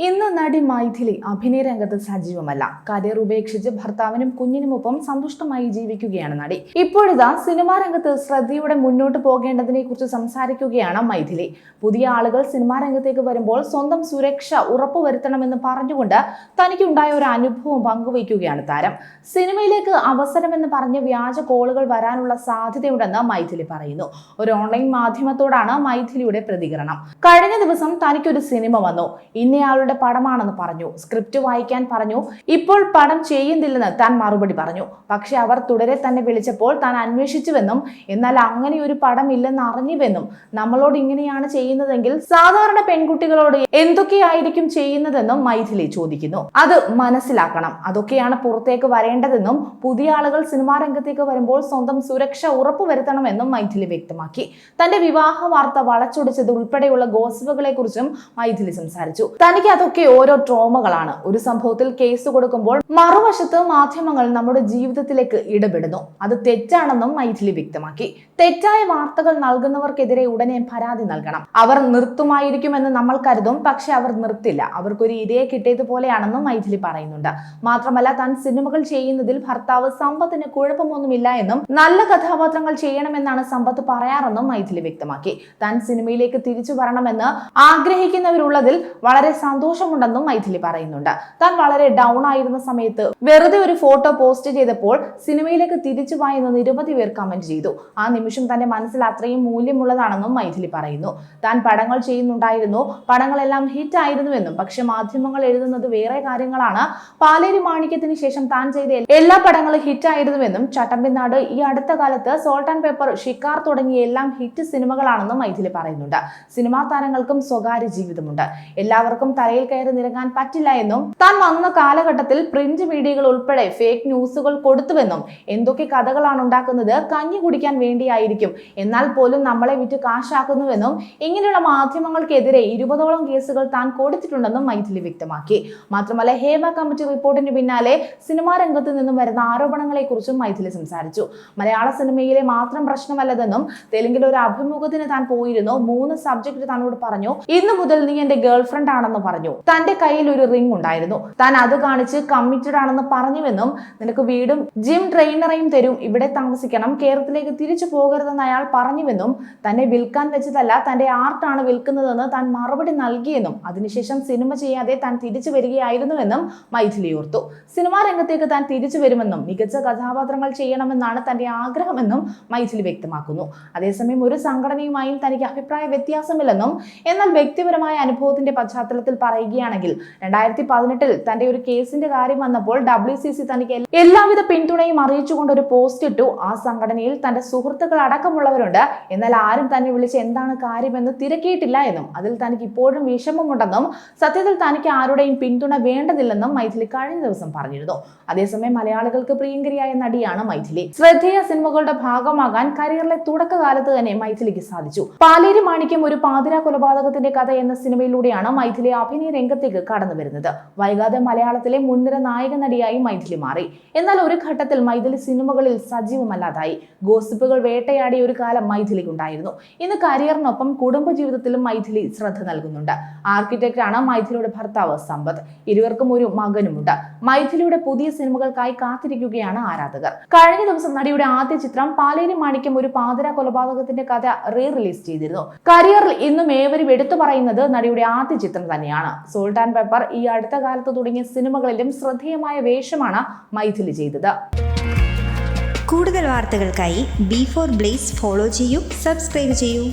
ഇന്ന് നടി മൈഥിലി അഭിനയ രംഗത്ത് സജീവമല്ല. കരിയർ ഉപേക്ഷിച്ച് ഭർത്താവിനും കുഞ്ഞിനുമൊപ്പം സന്തുഷ്ടമായി ജീവിക്കുകയാണ് നടി. ഇപ്പോഴിതാ സിനിമാ രംഗത്ത് ശ്രദ്ധയോടെ മുന്നോട്ട് പോകേണ്ടതിനെ കുറിച്ച് സംസാരിക്കുകയാണ് മൈഥിലി. പുതിയ ആളുകൾ സിനിമാ രംഗത്തേക്ക് വരുമ്പോൾ സ്വന്തം സുരക്ഷ ഉറപ്പുവരുത്തണമെന്ന് പറഞ്ഞുകൊണ്ട് തനിക്കുണ്ടായ ഒരു അനുഭവം പങ്കുവയ്ക്കുകയാണ് താരം. സിനിമയിലേക്ക് അവസരമെന്ന് പറഞ്ഞ് വ്യാജ കോളുകൾ വരാനുള്ള സാധ്യതയുണ്ടെന്ന് മൈഥിലി പറയുന്നു. ഒരു ഓൺലൈൻ മാധ്യമത്തോടാണ് മൈഥിലിയുടെ പ്രതികരണം. കഴിഞ്ഞ ദിവസം തനിക്കൊരു സിനിമ വന്നു. ഇന്നയാളുടെ പടമാണെന്ന് പറഞ്ഞു. സ്ക്രിപ്റ്റ് വായിക്കാൻ പറഞ്ഞു. ഇപ്പോൾ പണം ചെയ്യുന്നില്ലെന്ന് താൻ മറുപടി പറഞ്ഞു. പക്ഷെ അവർ തുടരെ തന്നെ വിളിച്ചപ്പോൾ താൻ അന്വേഷിച്ചുവെന്നും എന്നാൽ അങ്ങനെ ഒരു പടം ഇല്ലെന്ന് അറിഞ്ഞുവെന്നും നമ്മളോട് ഇങ്ങനെയാണ് ചെയ്യുന്നതെങ്കിൽ സാധാരണ പെൺകുട്ടികളോട് എന്തൊക്കെയായിരിക്കും ചെയ്യുന്നതെന്നും മൈഥിലി ചോദിക്കുന്നു. അത് മനസ്സിലാക്കണം. അതൊക്കെയാണ് പുറത്തേക്ക് വരേണ്ടതെന്നും പുതിയ ആളുകൾ സിനിമാ രംഗത്തേക്ക് വരുമ്പോൾ സ്വന്തം സുരക്ഷ ഉറപ്പുവരുത്തണമെന്നും മൈഥിലി വ്യക്തമാക്കി. തന്റെ വിവാഹ വാർത്ത വളച്ചൊടിച്ചത് ഉൾപ്പെടെയുള്ള ഗോസിപ്പുകളെ കുറിച്ചും മൈഥിലി സംസാരിച്ചു. തനിക്ക് അതൊക്കെ ഓരോ ട്രോമകളാണ്. ഒരു സംഭവത്തിൽ കേസ് കൊടുക്കുമ്പോൾ മറുവശത്ത് മാധ്യമങ്ങൾ നമ്മുടെ ജീവിതത്തിലേക്ക് ഇടപെടുന്നു. അത് തെറ്റാണെന്നും മൈഥിലി വ്യക്തമാക്കി. തെറ്റായ വാർത്തകൾ നൽകുന്നവർക്കെതിരെ ഉടനെ പരാതി നൽകണം. അവർ നിർത്തുമായിരിക്കുമെന്ന് നമ്മൾ കരുതും പക്ഷെ അവർ നിർത്തില്ല. അവർക്കൊരു ഇരയെ കിട്ടിയതുപോലെയാണെന്നും മൈഥിലി പറയുന്നുണ്ട്. മാത്രമല്ല താൻ സിനിമകൾ ചെയ്യുന്നതിൽ ഭർത്താവ് സമ്പത്തിന് കുഴപ്പമൊന്നുമില്ല എന്നും നല്ല കഥാപാത്രങ്ങൾ ചെയ്യണമെന്നാണ് സമ്പത്ത് പറയാറെന്നും മൈഥിലി വ്യക്തമാക്കി. താൻ സിനിമയിലേക്ക് തിരിച്ചു വരണമെന്ന് ആഗ്രഹിക്കുന്നവരുള്ളതിൽ വളരെ സന്തോഷമുണ്ടെന്നും മൈഥിലി പറയുന്നുണ്ട്. താൻ വളരെ ഡൗൺ ആയിരുന്ന സമയത്ത് വെറുതെ ഒരു ഫോട്ടോ പോസ്റ്റ് ചെയ്തപ്പോൾ സിനിമയിലേക്ക് തിരിച്ചു വായെന്ന് നിരവധി പേർ കമന്റ് ചെയ്തു. ആ നിമിഷം തന്റെ മനസ്സിൽ അത്രയും മൂല്യമുള്ളതാണെന്നും മൈഥിലി പറയുന്നു. താൻ പടങ്ങൾ ചെയ്യുന്നുണ്ടായിരുന്നു. പടങ്ങളെല്ലാം ഹിറ്റ് ആയിരുന്നുവെന്നും പക്ഷെ മാധ്യമങ്ങൾ എഴുതുന്നത് വേറെ കാര്യങ്ങളാണ്. പാലേരി മാണിക്യത്തിന് ശേഷം താൻ ചെയ്ത എല്ലാ പടങ്ങളും ഹിറ്റ് ആയിരുന്നുവെന്നും ചട്ടമ്പിനാട് ഈ അടുത്ത കാലത്ത് സോൾട്ട് ആൻഡ് പേപ്പർ ഷിക്കാർ തുടങ്ങിയ എല്ലാം ഹിറ്റ് സിനിമകളാണെന്നും മൈഥിലി പറയുന്നുണ്ട്. സിനിമാ താരങ്ങൾക്കും സ്വകാര്യ ജീവിതമുണ്ട്. എല്ലാവർക്കും തലയിൽ കയറി നിരങ്ങാൻ പറ്റില്ല എന്നും താൻ വന്ന കാലഘട്ടത്തിൽ പ്രിന്റ് മീഡിയകൾ ഉൾപ്പെടെ ഫേക്ക് ന്യൂസുകൾ കൊടുത്തുവെന്നും എന്തൊക്കെ കഥകളാണ് ഉണ്ടാക്കുന്നത് കഞ്ഞി കുടിക്കാൻ വേണ്ടിയായിരിക്കും. എന്നാൽ പോലും നമ്മളെ വിറ്റ് കാശാക്കുന്നുവെന്നും ഇങ്ങനെയുള്ള മാധ്യമങ്ങൾക്കെതിരെ ഇരുപതോളം കേസുകൾ താൻ കൊടുത്തിട്ടുണ്ടെന്നും മൈഥിലി വ്യക്തമാക്കി. മാത്രമല്ല ഹേമ കമ്മിറ്റി റിപ്പോർട്ടിന് പിന്നാലെ സിനിമാ രംഗത്ത് നിന്നും വരുന്ന ആരോപണങ്ങളെ കുറിച്ചും മൈഥിലി സംസാരിച്ചു. മലയാള സിനിമയിലെ മാത്രം പ്രശ്നമല്ലതെന്നും തെലുങ്കിൽ ഒരു അഭിമുഖത്തിന് താൻ പോയിരുന്നു. മൂന്ന് സബ്ജക്ട് തന്നോട് പറഞ്ഞു ഇന്നു മുതൽ നീ എന്റെ ഗേൾ ഫ്രണ്ട് ആണെന്ന് പറഞ്ഞു. തന്റെ കയ്യിൽ ഒരു റിംഗ് ഉണ്ടായിരുന്നു. താൻ അത് കാണിച്ച് കമ്മിറ്റഡ് ആണെന്ന് പറഞ്ഞുവെന്നും നിനക്ക് വീടും ജിം ട്രെയിനറേയും തരും. ഇവിടെ താമസിക്കണം. കേരളത്തിലേക്ക് തിരിച്ചു പോകരുതെന്ന് അയാൾ പറഞ്ഞുവെന്നും തന്നെ വിൽക്കാൻ വെച്ചതല്ല തന്റെ ആർട്ടാണ് വിൽക്കുന്നതെന്ന് താൻ മറുപടി നൽകിയെന്നും അതിനുശേഷം സിനിമ ചെയ്യാതെ താൻ തിരിച്ചു വരികയായിരുന്നുവെന്നും മൈഥിലി ഓർത്തു. സിനിമാ രംഗത്തേക്ക് താൻ തിരിച്ചു വരുമെന്നും മികച്ച കഥാപാത്രങ്ങൾ ചെയ്യണമെന്നാണ് തന്റെ ആഗ്രഹമെന്നും മൈഥിലി വ്യക്തമാക്കുന്നു. അതേസമയം ഒരു സംഘടനയുമായും തനിക്ക് അഭിപ്രായ വ്യത്യാസമില്ലെന്നും എന്നാൽ വ്യക്തിപരമായ അനുഭവത്തിന്റെ പശ്ചാത്തലത്തിൽ പറയുകയാണെങ്കിൽ രണ്ടായിരത്തി പതിനെട്ടിൽ തന്റെ ഒരു കേസിന്റെ കാര്യം വന്നപ്പോൾ ഡബ്ല്യു സി സി തനിക്ക് എല്ലാവിധ പിന്തുണയും അറിയിച്ചുകൊണ്ട് ഒരു പോസ്റ്റ് ഇട്ടു. ആ സംഘടനയിൽ തന്റെ സുഹൃത്തുക്കൾ അടക്കമുള്ളവരുണ്ട്. എന്നാൽ ആരും തന്നെ വിളിച്ച് എന്താണ് കാര്യമെന്ന് തിരക്കിയിട്ടില്ല എന്നും അതിൽ തനിക്ക് ഇപ്പോഴും വിഷമമുണ്ടെന്നും സത്യത്തിൽ തനിക്ക് ആരുടെയും പിന്തുണ വേണ്ടതില്ലെന്നും മൈഥിലി കഴിഞ്ഞ ദിവസം പറഞ്ഞിരുന്നു. അതേസമയം മലയാളികൾക്ക് പ്രിയങ്കരിയായ നടിയാണ് മൈഥിലി. ശ്രദ്ധേയ സിനിമകളുടെ ഭാഗമാകാൻ കരിയറിലെ തുടക്കകാലത്ത് തന്നെ മൈഥിലിക്ക് സാധിച്ചു. പാലേരി മാണിക്യം ഒരു പാതിര കൊലപാതകത്തിന്റെ കഥ എന്ന സിനിമയിലൂടെയാണ് മൈഥിലി അഭിനയ രംഗത്തേക്ക് കടന്നു വരുന്നത്. വൈകാതെ മലയാളത്തിലെ മുൻനിര നായക നടിയായി മൈഥിലി മാറി. എന്നാൽ ഒരു ഘട്ടത്തിൽ മൈഥിലി സിനിമകളിൽ സജീവമല്ലാതായി. ഗോസിപ്പുകൾ വേട്ടയാടിയ ഒരു കാലം മൈഥിലിക്കുണ്ടായിരുന്നു. ഇന്ന് കരിയറിനൊപ്പം കുടുംബ ജീവിതത്തിലും മൈഥിലി ശ്രദ്ധ നൽകുന്നുണ്ട്. ആർക്കിടെക്ട് ആണ് മൈഥിലിയുടെ ഭർത്താവ് സമ്പത്ത്. ഇരുവർക്കും ഒരു മകനുമുണ്ട്. മൈഥിലിയുടെ പുതിയ സിനിമകൾക്കായി കാത്തിരിക്കുകയാണ് ആരാധകർ. കഴിഞ്ഞ ദിവസം നടിയുടെ ആദ്യ ചിത്രം പാലേരി മാണിക്യം ഒരു പാതിര കൊലപാതകത്തിന്റെ കഥ റീ റിലീസ് ചെയ്തിരുന്നു. കരിയറിൽ ഇന്നും ഏവരും എടുത്തു പറയുന്നത് നടിയുടെ ആദ്യ ചിത്രം തന്നെയാണ്. സോൾട്ട് ആൻഡ് പെപ്പർ ഈ അടുത്ത കാലത്ത് തുടങ്ങിയ സിനിമകളിലും ശ്രദ്ധേയമായ വേഷമാണ് മൈഥിലി ചെയ്തത്. കൂടുതൽ വാർത്തകൾക്കായി ബി ഫോർ ബ്ലേസ് ഫോളോ ചെയ്യൂ സബ്സ്ക്രൈബ് ചെയ്യൂ.